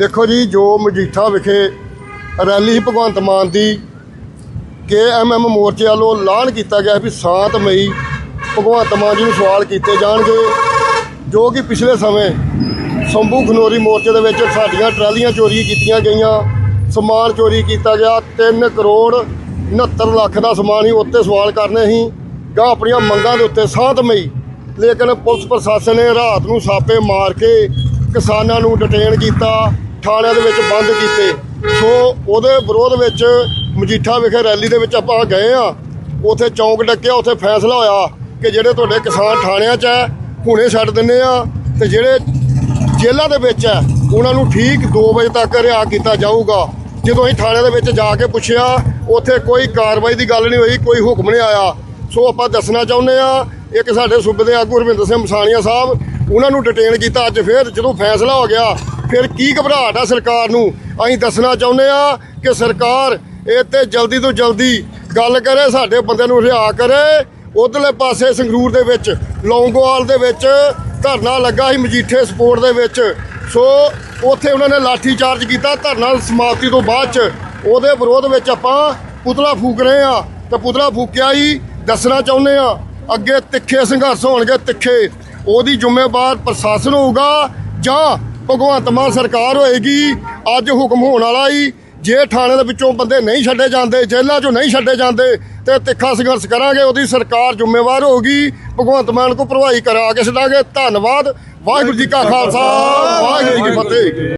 ਦੇਖੋ ਜੀ, ਜੋ ਮਜੀਠਾ ਵਿਖੇ ਰੈਲੀ ਸੀ ਭਗਵੰਤ ਮਾਨ ਦੀ, ਕੇ ਐਮਐਮ ਮੋਰਚੇ ਵੱਲੋਂ ਐਲਾਨ ਕੀਤਾ ਗਿਆ ਵੀ 7 ਮਈ ਭਗਵੰਤ ਮਾਨ ਜੀ ਨੂੰ ਸਵਾਲ ਕੀਤੇ ਜਾਣਗੇ, ਜੋ ਕਿ ਪਿਛਲੇ ਸਮੇਂ ਸੰਭੂ ਖਨੋਰੀ ਮੋਰਚੇ ਦੇ ਵਿੱਚ ਸਾਡੀਆਂ ਟਰਾਲੀਆਂ ਚੋਰੀ ਕੀਤੀਆਂ ਗਈਆਂ, ਸਮਾਨ ਚੋਰੀ ਕੀਤਾ ਗਿਆ 3 ਕਰੋੜ 69 ਲੱਖ ਦਾ ਸਮਾਨ ਹੀ ਉੱਤੇ ਸਵਾਲ ਕਰਨੇ ਸੀ। ਗਾ ਆਪਣੀਆਂ ਮੰਗਾਂ ਦੇ ਉੱਤੇ 7 ਮਈ, ਲੇਕਿਨ ਪੁਲਿਸ ਪ੍ਰਸ਼ਾਸਨ ਨੇ ਰਾਤ ਨੂੰ ਸਾਪੇ ਮਾਰ ਕੇ ਕਿਸਾਨਾਂ ਨੂੰ ਡਿਟੇਨ ਕੀਤਾ। ਥਾਣਿਆਂ ਦੇ ਵਿੱਚ ਬੰਦ ਕੀਤੇ। ਸੋ ਉਹਦੇ ਵਿਰੋਧ ਵਿੱਚ ਮਜੀਠਾ ਵਿਖੇ ਰੈਲੀ ਦੇ ਵਿੱਚ ਆਪਾਂ ਗਏ ਆ। ਉਥੇ ਚੌਂਕ ਡੱਕਿਆ, ਉਥੇ ਫੈਸਲਾ ਹੋਇਆ ਕਿ ਜਿਹੜੇ ਤੁਹਾਡੇ ਕਿਸਾਨ ਥਾਣਿਆਂ 'ਚ ਹੈ ਹੁਣੇ ਛੱਡ ਦਿੰਨੇ ਆ ਤੇ ਜਿਹੜੇ ਜੇਲ੍ਹਾਂ ਦੇ ਵਿੱਚ ਹੈ ਉਹਨਾਂ ਨੂੰ ਠੀਕ 2 ਵਜੇ ਤੱਕ ਰਿਹਾ ਕੀਤਾ ਜਾਊਗਾ। ਜਦੋਂ ਅਸੀਂ ਥਾਣੇ ਦੇ ਵਿੱਚ ਜਾ ਕੇ ਪੁੱਛਿਆ, ਉੱਥੇ ਕੋਈ ਕਾਰਵਾਈ ਦੀ ਗੱਲ ਨਹੀਂ ਹੋਈ, ਕੋਈ ਹੁਕਮ ਨਹੀਂ ਆਇਆ। ਸੋ ਆਪਾਂ ਦੱਸਣਾ ਚਾਹੁੰਦੇ ਆ, ਇੱਕ ਸਾਡੇ ਸੂਬੇ ਦੇ ਆਗੂ ਰਵਿੰਦਰ ਸਿੰਘ ਮਸਾਣੀਆ ਸਾਹਿਬ, ਉਹਨਾਂ ਨੂੰ ਡਿਟੇਨ ਕੀਤਾ ਅੱਜ ਫਿਰ, ਜਦੋਂ ਫੈਸਲਾ ਹੋ ਗਿਆ ਫਿਰ ਕੀ ਘਬਰਾਹਟ ਆ ਸਰਕਾਰ ਨੂੰ? ਅਸੀਂ ਦੱਸਣਾ ਚਾਹੁੰਦੇ ਆ ਕਿ ਸਰਕਾਰ ਇਹ ਤੇ ਜਲਦੀ ਤੋਂ ਜਲਦੀ ਗੱਲ ਕਰੇ, ਸਾਡੇ ਬੰਦੇ ਨੂੰ ਰਿਹਾ ਕਰੇ। ਉਧਰਲੇ ਪਾਸੇ ਸੰਗਰੂਰ ਦੇ ਵਿੱਚ, ਲੌਂਗੋਵਾਲ ਦੇ ਵਿੱਚ ਧਰਨਾ ਲੱਗਾ ਸੀ ਮਜੀਠੇ ਸਪੋਰਟ ਦੇ ਵਿੱਚ। ਸੋ ਉੱਥੇ ਉਹਨਾਂ ਨੇ ਲਾਠੀ ਚਾਰਜ ਕੀਤਾ, ਧਰਨਾ ਸਮਾਪਤੀ ਤੋਂ ਬਾਅਦ ਚ ਉਹਦੇ ਵਿਰੋਧ ਵਿੱਚ ਆਪਾਂ ਪੁਤਲਾ ਫੂਕ ਰਹੇ ਆ ਤੇ ਪੁਤਲਾ ਫੂਕਿਆ ਹੀ, ਦੱਸਣਾ ਚਾਹੁੰਦੇ ਆ ਅੱਗੇ ਤਿੱਖੇ ਸੰਘਰਸ਼ ਹੋਣਗੇ ਤਿੱਖੇ। ਉਹਦੀ ਜ਼ਿੰਮੇਵਾਰ ਪ੍ਰਸ਼ਾਸਨ ਹੋਊਗਾ ਜਾਂ ਭਗਵੰਤ ਮਾਨ ਸਰਕਾਰ ਹੋਏਗੀ, ਅੱਜ ਹੁਕਮ ਹੋਣ ਵਾਲਾ ਹੀ ਜੇ ਥਾਣੇ ਦੇ ਵਿੱਚੋਂ ਬੰਦੇ ਨਹੀਂ ਛੱਡੇ ਜਾਂਦੇ, ਜੇਲ੍ਹਾਂ 'ਚੋਂ ਨਹੀਂ ਛੱਡੇ ਜਾਂਦੇ, ਤੇ ਤਿੱਖਾ ਸੰਘਰਸ਼ ਕਰਾਂਗੇ, ਉਹਦੀ ਸਰਕਾਰ ਜ਼ਿੰਮੇਵਾਰ ਹੋਊਗੀ, ਭਗਵੰਤ ਮਾਨ ਕੋ ਭਰਵਾਈ ਕਰਾ ਕੇ ਛੱਡਾਂਗੇ, ਧੰਨਵਾਦ, ਵਾਹਿਗੁਰੂ ਜੀ ਕਾ ਖਾਲਸਾ, ਵਾਹਿਗੁਰੂ ਜੀ ਕੀ ਫਤਿਹ।